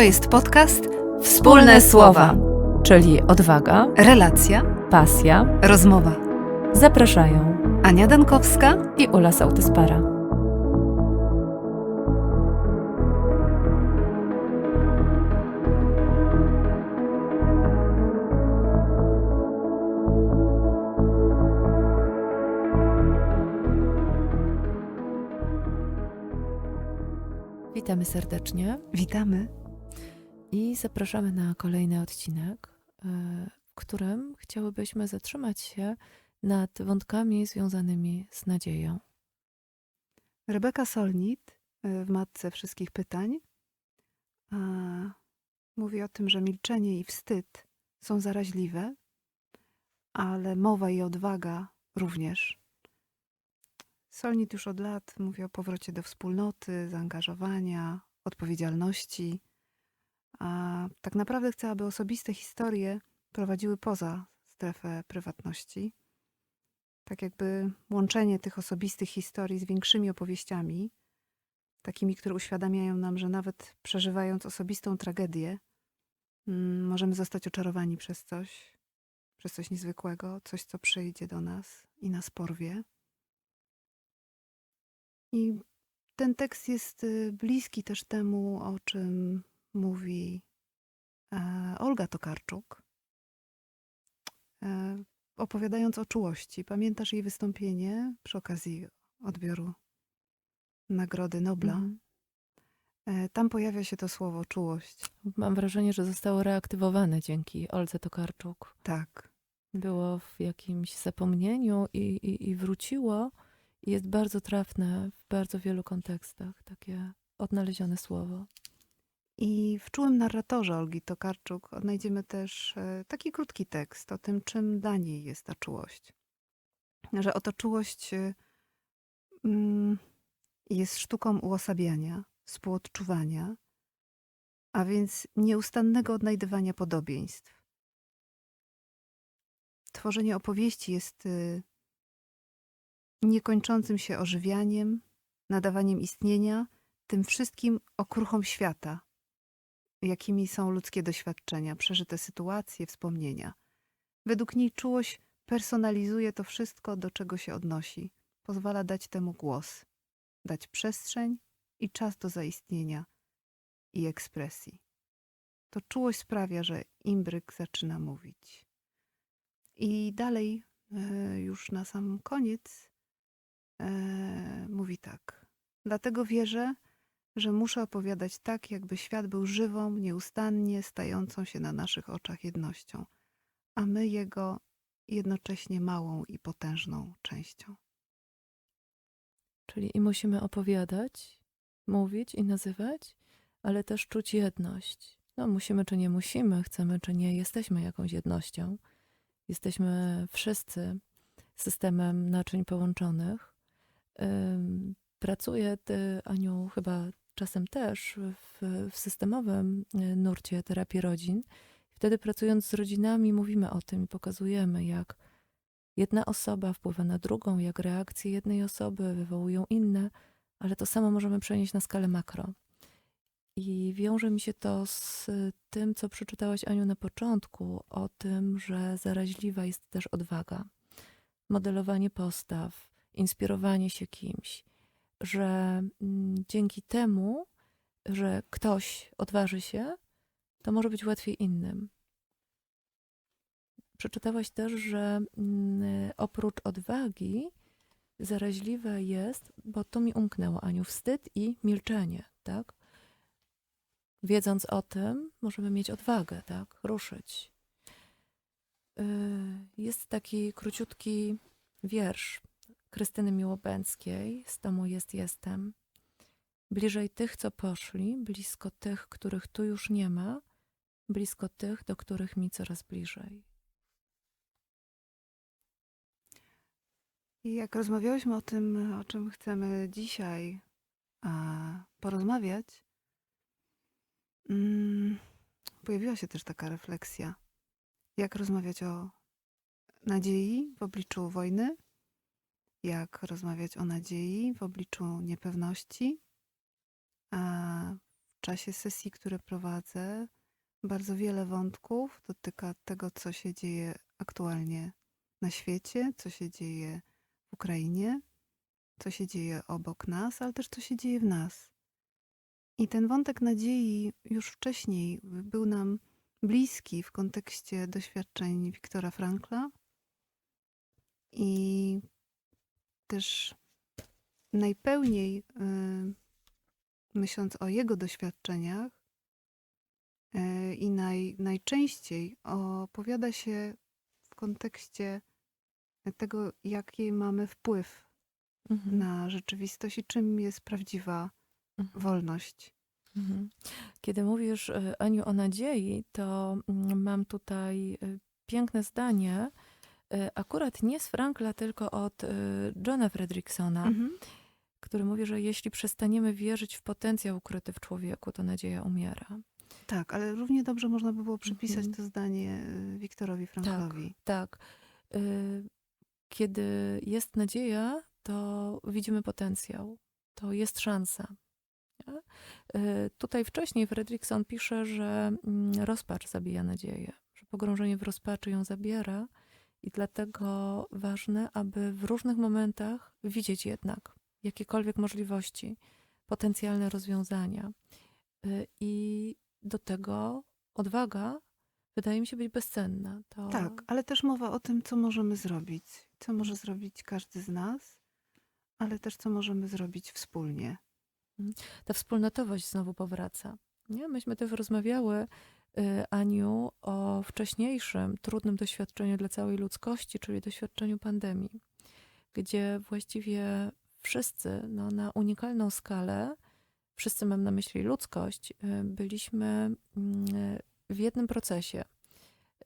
To jest podcast Wspólne Słowa, czyli odwaga, relacja, pasja. rozmowa. Zapraszają Ania Dankowska. i Ula Sautyspara. Witamy serdecznie Witamy. I zapraszamy na kolejny odcinek, e, w którym chciałybyśmy zatrzymać się nad wątkami związanymi z nadzieją. Rebeka Solnit y, w Matce Wszystkich Pytań mówi o tym, że milczenie i wstyd są zaraźliwe, ale mowa i odwaga również. Solnit już od lat mówi o powrocie do wspólnoty, zaangażowania, odpowiedzialności. A tak naprawdę chce, aby osobiste historie prowadziły poza strefę prywatności. Tak jakby łączenie tych osobistych historii z większymi opowieściami, takimi, które uświadamiają nam, że nawet przeżywając osobistą tragedię, mm, możemy zostać oczarowani przez coś, przez coś niezwykłego, coś, co przyjdzie do nas i nas porwie. I ten tekst jest y, bliski też temu, o czym mówi e, Olga Tokarczuk, e, opowiadając o czułości. Pamiętasz jej wystąpienie przy okazji odbioru Nagrody Nobla? E, Tam pojawia się to słowo czułość. Mam wrażenie, że zostało reaktywowane dzięki Olce Tokarczuk. Tak. Było w jakimś zapomnieniu i, i, i wróciło. Jest bardzo trafne w bardzo wielu kontekstach, takie odnalezione słowo. I w czułym narratorze Olgi Tokarczuk odnajdziemy też e, taki krótki tekst o tym, czym dla niej jest ta czułość. Że oto czułość e, mm, jest sztuką uosabiania, współodczuwania, a więc nieustannego odnajdywania podobieństw. Tworzenie opowieści jest y, niekończącym się ożywianiem, nadawaniem istnienia tym wszystkim okruchom świata, jakimi są ludzkie doświadczenia, przeżyte sytuacje, wspomnienia. Według niej czułość personalizuje to wszystko, do czego się odnosi, pozwala dać temu głos, dać przestrzeń i czas do zaistnienia i ekspresji. To czułość sprawia, że imbryk zaczyna mówić. I dalej, e, już na sam koniec, e, mówi tak. Dlatego wierzę, że muszę opowiadać tak, jakby świat był żywą, nieustannie stającą się na naszych oczach jednością, a my jego jednocześnie małą i potężną częścią. Czyli i musimy opowiadać, mówić i nazywać, ale też czuć jedność. No, musimy czy nie musimy, chcemy czy nie, jesteśmy jakąś jednością. Jesteśmy wszyscy systemem naczyń połączonych. Ym, Pracuję, ty, Aniu, chyba czasem też w, w systemowym y, nurcie terapii rodzin. Wtedy pracując z rodzinami mówimy o tym i pokazujemy, jak jedna osoba wpływa na drugą, jak reakcje jednej osoby wywołują inne, ale to samo możemy przenieść na skalę makro. I wiąże mi się to z tym, co przeczytałaś Aniu na początku, o tym, że zaraźliwa jest też odwaga, modelowanie postaw, inspirowanie się kimś, że mm, dzięki temu, że ktoś odważy się, to może być łatwiej innym. Przeczytałaś też, że mm, oprócz odwagi zaraźliwe jest, bo to mi umknęło, Aniu, wstyd i milczenie, tak? Wiedząc o tym, możemy mieć odwagę, tak? Ruszyć. Y, Jest taki króciutki wiersz Krystyny Miłobęckiej z tomu Jest Jestem. Bliżej tych, co poszli, blisko tych, których tu już nie ma, blisko tych, do których mi coraz bliżej. I jak rozmawiałyśmy o tym, o czym chcemy dzisiaj porozmawiać, mm, pojawiła się też taka refleksja, jak rozmawiać o nadziei w obliczu wojny, jak rozmawiać o nadziei w obliczu niepewności, a czasie sesji, które prowadzę, bardzo wiele wątków dotyka tego, co się dzieje aktualnie na świecie, co się dzieje w Ukrainie, co się dzieje obok nas, ale też co się dzieje w nas. I ten wątek nadziei już wcześniej był nam bliski w kontekście doświadczeń Wiktora Frankla i też najpełniej y, myśląc o jego doświadczeniach y, i naj, najczęściej opowiada się w kontekście tego, jaki mamy wpływ Mhm. na rzeczywistość i czym jest prawdziwa Mhm. wolność. Mhm. Kiedy mówisz, y, Aniu, o nadziei, to mm, mam tutaj y, piękne zdanie, y, akurat nie z Frankla, tylko od y, Johna Fredricksona, Mhm. który mówi, że jeśli przestaniemy wierzyć w potencjał ukryty w człowieku, to nadzieja umiera. Tak, ale równie dobrze można by było przypisać Mhm. to zdanie y, Wiktorowi Franklowi. Tak. Y, Kiedy jest nadzieja, to widzimy potencjał. To jest szansa. Y, Tutaj wcześniej Fredrickson pisze, że mm, rozpacz zabija nadzieję, że pogrążenie w rozpaczy ją zabiera i dlatego ważne, aby w różnych momentach widzieć jednak jakiekolwiek możliwości, potencjalne rozwiązania. Y, I do tego odwaga wydaje mi się być bezcenna. To... Tak, ale też mowa o tym, co możemy zrobić. Co może zrobić każdy z nas, ale też co możemy zrobić wspólnie. ta wspólnotowość znowu powraca. Nie? Myśmy też rozmawiały, Aniu, o wcześniejszym, trudnym doświadczeniu dla całej ludzkości, czyli doświadczeniu pandemii, gdzie właściwie wszyscy no, na unikalną skalę, wszyscy mam na myśli ludzkość, y, byliśmy mm, w jednym procesie.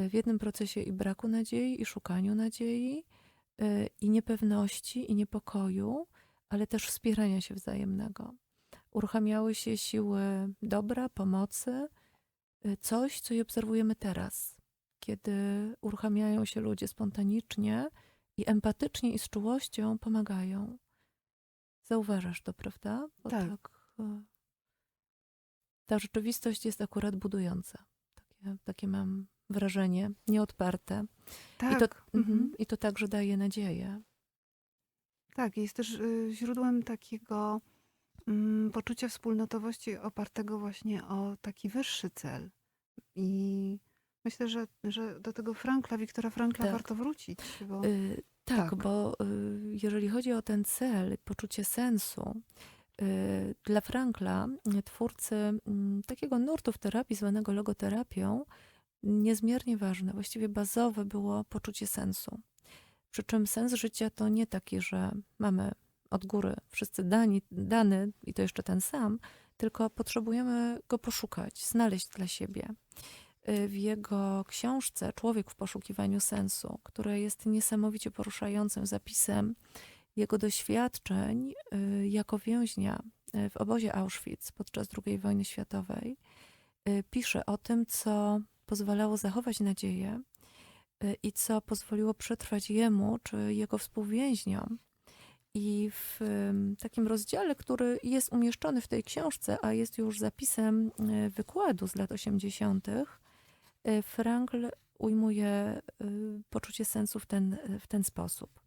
Y, W jednym procesie i braku nadziei, i szukaniu nadziei, y, i niepewności, i niepokoju, ale też wspierania się wzajemnego uruchamiały się siły dobra, pomocy, y, coś, co i obserwujemy teraz, kiedy uruchamiają się ludzie spontanicznie i empatycznie i z czułością pomagają. Zauważasz to, prawda? Bo Tak. y, ta rzeczywistość jest akurat budująca. Takie, takie mam wrażenie, nieodparte. Tak, I, to, mhm. mhm, I to także daje nadzieję. tak, jest też y, źródłem takiego poczucia wspólnotowości opartego właśnie o taki wyższy cel. I myślę, że, że do tego Frankla, Wiktora Frankla Tak. warto wrócić, bo Y, tak, Tak. bo y, jeżeli chodzi o ten cel, poczucie sensu, y, dla Frankla, twórcy mm, takiego nurtu w terapii zwanego logoterapią, niezmiernie ważne, właściwie bazowe było poczucie sensu. Przy czym sens życia to nie taki, że mamy od góry wszyscy dani, dany i to jeszcze ten sam, tylko potrzebujemy go poszukać, znaleźć dla siebie y, w jego książce Człowiek w poszukiwaniu sensu, które jest niesamowicie poruszającym zapisem jego doświadczeń y, jako więźnia y, w obozie Auschwitz podczas II wojny światowej, pisze o tym, co pozwalało zachować nadzieję i co pozwoliło przetrwać jemu czy jego współwięźniom. I w takim rozdziale, który jest umieszczony w tej książce, a jest już zapisem y, wykładu z lat 80., Y, Frankl ujmuje y, poczucie sensu w ten, w ten sposób.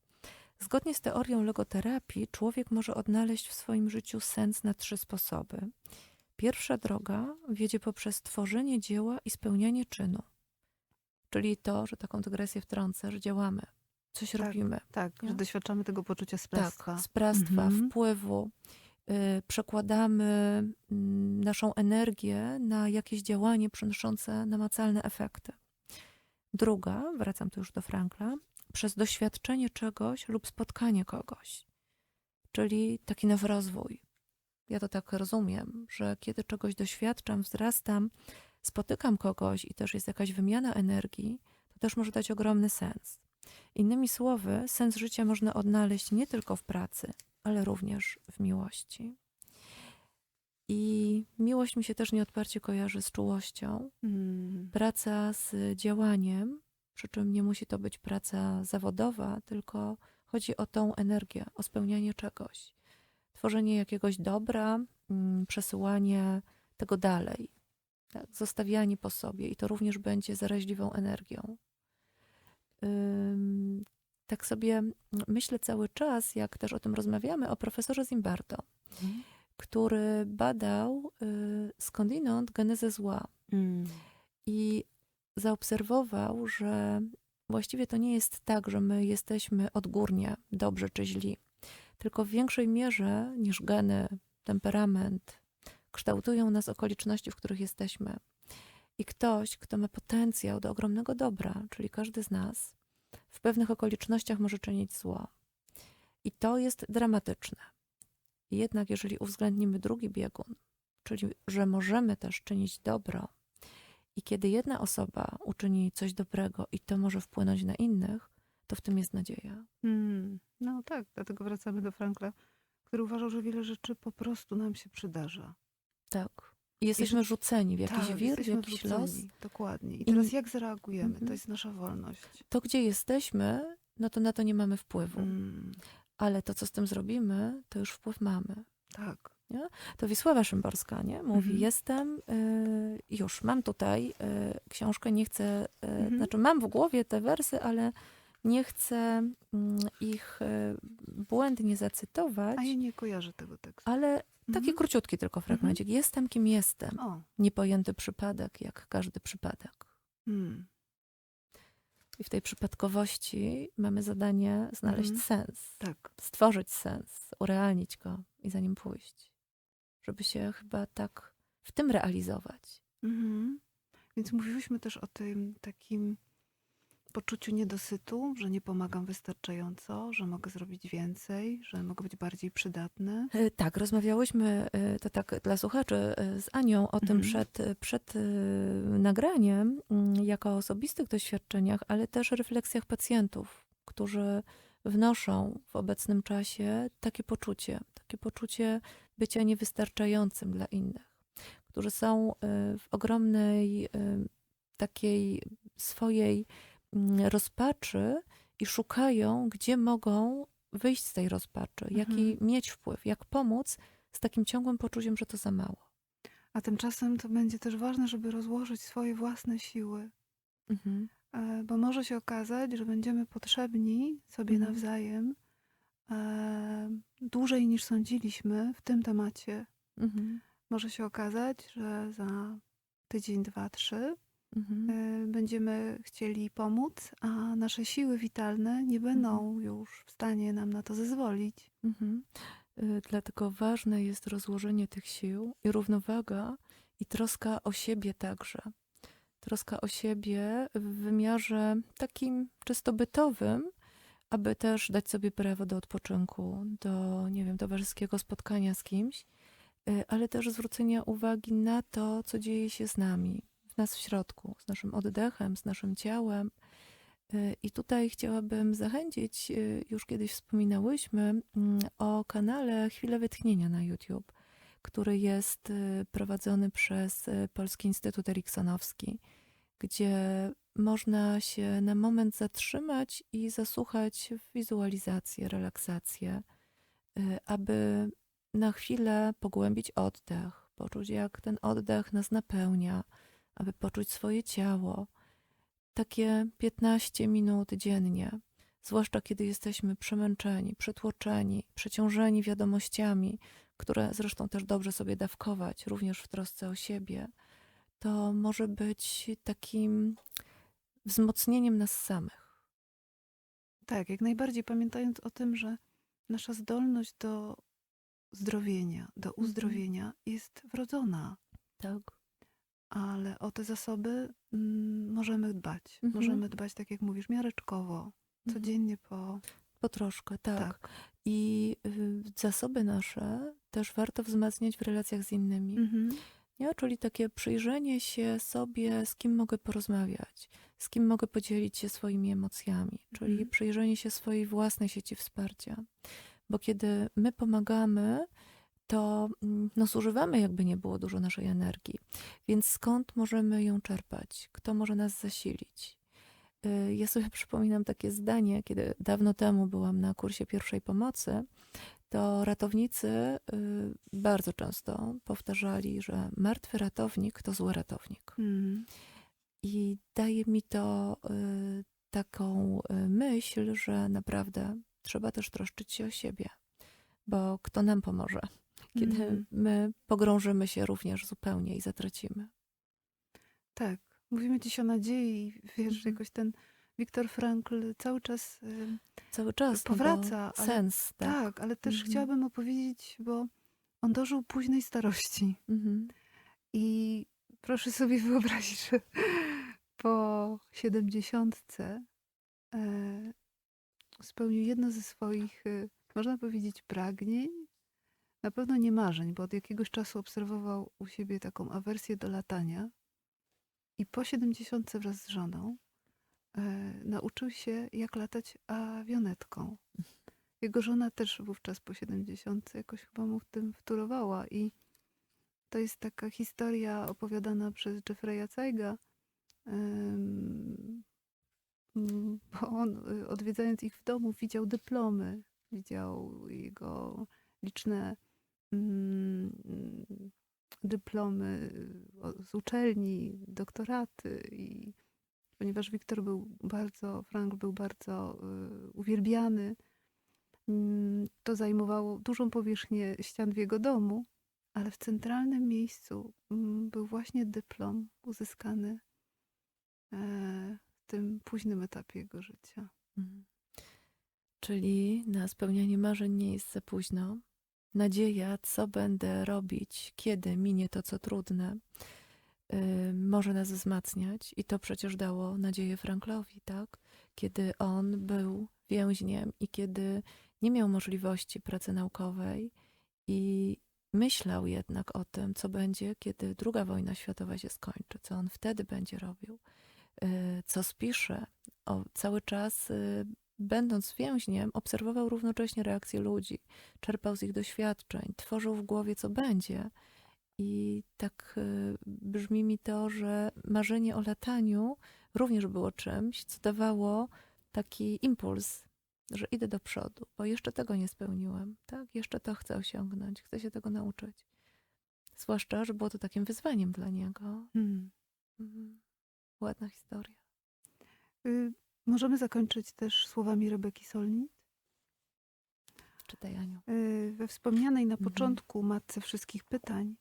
Zgodnie z teorią logoterapii, człowiek może odnaleźć w swoim życiu sens na trzy sposoby. Pierwsza droga wiedzie poprzez tworzenie dzieła i spełnianie czynu. Czyli to, że taką dygresję wtrącę, że działamy, coś Tak. robimy. tak, że doświadczamy tego poczucia sprawstwa. Tak, sprawstwa, Mhm. wpływu. Y, przekładamy mm, naszą energię na jakieś działanie przynoszące namacalne efekty. Druga, wracam tu już do Frankla, przez doświadczenie czegoś lub spotkanie kogoś, czyli taki nawrozwój. Ja to tak rozumiem, że kiedy czegoś doświadczam, wzrastam, spotykam kogoś i też jest jakaś wymiana energii, to też może dać ogromny sens. Innymi słowy, sens życia można odnaleźć nie tylko w pracy, ale również w miłości. I miłość mi się też nieodparcie kojarzy z czułością. Mm. Praca z działaniem, przy czym nie musi to być praca zawodowa, tylko chodzi o tą energię, o spełnianie czegoś. Tworzenie jakiegoś dobra, mm, przesyłanie tego dalej. Tak? Zostawiani po sobie i to również będzie zaraźliwą energią. Tak sobie myślę cały czas, jak też o tym rozmawiamy, o profesorze Zimbardo, który badał y, skądinąd genezę zła Mm. i zaobserwował, że właściwie to nie jest tak, że my jesteśmy odgórnie dobrzy czy źli, tylko w większej mierze niż geny, temperament kształtują nas okoliczności, w których jesteśmy. I ktoś, kto ma potencjał do ogromnego dobra, czyli każdy z nas, w pewnych okolicznościach może czynić zło. I to jest dramatyczne. Jednak jeżeli uwzględnimy drugi biegun, czyli że możemy też czynić dobro, i kiedy jedna osoba uczyni coś dobrego i to może wpłynąć na innych, to w tym jest nadzieja. Mm. No tak, dlatego wracamy do Frankla, który uważał, że wiele rzeczy po prostu nam się przydarza. Tak. I jesteśmy rzuceni w jakiś tak, wir, w jakiś los. wrzuceni. Dokładnie. I I- teraz jak zareagujemy? Mhm. To jest nasza wolność. To, gdzie jesteśmy, no to na to nie mamy wpływu. Mm. Ale to, co z tym zrobimy, to już wpływ mamy. Tak. To Wisława Szymborska, nie? Mówi, Mhm. jestem, y, już mam tutaj y, książkę, nie chcę, y, Mhm. znaczy mam w głowie te wersy, ale nie chcę mm, ich y, błędnie zacytować, A ja nie kojarzę tego tekstu. ale taki Mhm. króciutki tylko fragmencik. Jestem, kim jestem. O. Niepojęty przypadek, jak każdy przypadek. Mm. I w tej przypadkowości mamy zadanie znaleźć Mhm. sens, Tak. stworzyć sens, urealnić go i za nim pójść. Żeby się chyba tak w tym realizować. Mhm. Więc mówiłyśmy też o tym takim poczuciu niedosytu, że nie pomagam wystarczająco, że mogę zrobić więcej, że mogę być bardziej przydatny. E, Tak, rozmawiałyśmy, e, to tak dla słuchaczy, e, z Anią o tym Mhm. przed, przed nagraniem, mm, jako o osobistych doświadczeniach, ale też refleksjach pacjentów, którzy wnoszą w obecnym czasie takie poczucie, takie poczucie bycia niewystarczającym dla innych, którzy są w ogromnej takiej swojej rozpaczy i szukają, gdzie mogą wyjść z tej rozpaczy, jaki Mhm. mieć wpływ, jak pomóc z takim ciągłym poczuciem, że to za mało. A tymczasem to będzie też ważne, żeby rozłożyć swoje własne siły, Mhm. e, bo może się okazać, że będziemy potrzebni sobie Mhm. nawzajem e, dłużej niż sądziliśmy w tym temacie. Mhm. Może się okazać, że za tydzień, dwa, trzy Mhm. e, będziemy chcieli pomóc, a nasze siły witalne nie będą już w stanie nam na to zezwolić. Mhm. Y, Dlatego ważne jest rozłożenie tych sił i równowaga i troska o siebie także. Troska o siebie w wymiarze takim czysto bytowym, aby też dać sobie prawo do odpoczynku, do, nie wiem, towarzyskiego spotkania z kimś, y, ale też zwrócenia uwagi na to, co dzieje się z nami, nas w środku, z naszym oddechem, z naszym ciałem. Y, I tutaj chciałabym zachęcić, y, już kiedyś wspominałyśmy mm, o kanale Chwile Wytchnienia na YouTube, który jest y, prowadzony przez Polski Instytut Eriksonowski, gdzie można się na moment zatrzymać i zasłuchać w wizualizację, relaksację, aby na chwilę pogłębić oddech, poczuć jak ten oddech nas napełnia, aby poczuć swoje ciało, takie 15 minut dziennie, zwłaszcza kiedy jesteśmy przemęczeni, przytłoczeni, przeciążeni wiadomościami, które zresztą też dobrze sobie dawkować, również w trosce o siebie, to może być takim wzmocnieniem nas samych. Tak, jak najbardziej pamiętając o tym, że nasza zdolność do zdrowienia, do uzdrowienia jest wrodzona, Tak. Ale o te zasoby mm, możemy dbać. Mhm. Możemy dbać, tak jak mówisz, miareczkowo, codziennie po. Po troszkę, tak. Tak. I y, zasoby nasze też warto wzmacniać w relacjach z innymi. Mhm. Nie? Czyli takie przyjrzenie się sobie, z kim mogę porozmawiać, z kim mogę podzielić się swoimi emocjami, czyli Mhm. przyjrzenie się swojej własnej sieci wsparcia. Bo kiedy my pomagamy, to mm, no, zużywamy, jakby nie było dużo naszej energii. Więc skąd możemy ją czerpać? Kto może nas zasilić? y, ja sobie przypominam takie zdanie, kiedy dawno temu byłam na kursie pierwszej pomocy, to ratownicy y, bardzo często powtarzali, że martwy ratownik to zły ratownik. Mm. I daje mi to y, taką myśl, że naprawdę trzeba też troszczyć się o siebie, bo kto nam pomoże, kiedy Mm. my pogrążymy się również zupełnie i zatracimy. Tak, mówimy dziś o nadziei. Wiesz, że Mhm. jakoś ten Viktor Frankl cały czas y, Cały czas no Powraca, ale- sens, tak? tak, ale też Mhm. chciałabym opowiedzieć, bo on dożył późnej starości. Mhm. I proszę sobie wyobrazić, że po siedemdziesiątce e, spełnił jedno ze swoich, e, można powiedzieć, pragnień. Na pewno nie marzeń, bo od jakiegoś czasu obserwował u siebie taką awersję do latania. I po siedemdziesiątce wraz z żoną e, nauczył się, jak latać awionetką. Jego żona też wówczas po siedemdziesiątce jakoś chyba mu w tym wtórowała i to jest taka historia opowiadana przez Jeffrey'a Zeiga, bo on odwiedzając ich w domu widział dyplomy, widział jego liczne dyplomy o- z uczelni, doktoraty i ponieważ Wiktor był bardzo, Frank był bardzo y, uwielbiany, mm, to zajmowało dużą powierzchnię ścian w jego domu, ale w centralnym miejscu mm, był właśnie dyplom uzyskany e, w tym późnym etapie jego życia. Mhm. Czyli na spełnianie marzeń nie jest za późno. Nadzieja, co będę robić, kiedy minie to, co trudne, może nas wzmacniać. I to przecież dało nadzieję Franklowi, tak? Kiedy on był więźniem i kiedy nie miał możliwości pracy naukowej i myślał jednak o tym, co będzie, kiedy druga wojna światowa się skończy, co on wtedy będzie robił, y, co spisze. O, cały czas y, będąc więźniem, obserwował równocześnie reakcje ludzi, czerpał z ich doświadczeń, tworzył w głowie, co będzie. I tak y, brzmi mi to, że marzenie o lataniu również było czymś, co dawało taki impuls, że idę do przodu, bo jeszcze tego nie spełniłem, tak? Jeszcze to chcę osiągnąć, chcę się tego nauczyć. Zwłaszcza, że było to takim wyzwaniem dla niego. Hmm. Mhm. Ładna historia. Możemy zakończyć też słowami Rebeki Solnit. Czytaj, Aniu. Y, we wspomnianej na Mhm. początku matce wszystkich pytań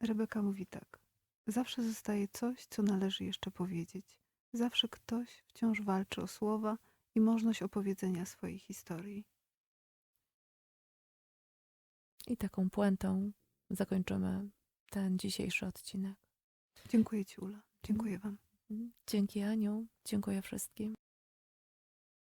Rebeka mówi tak. Zawsze zostaje coś, co należy jeszcze powiedzieć. Zawsze ktoś wciąż walczy o słowa i możliwość opowiedzenia swojej historii. I taką puentą zakończymy ten dzisiejszy odcinek. Dziękuję Ci, Ula. Dziękuję Wam. Dzięki Aniu, dziękuję wszystkim.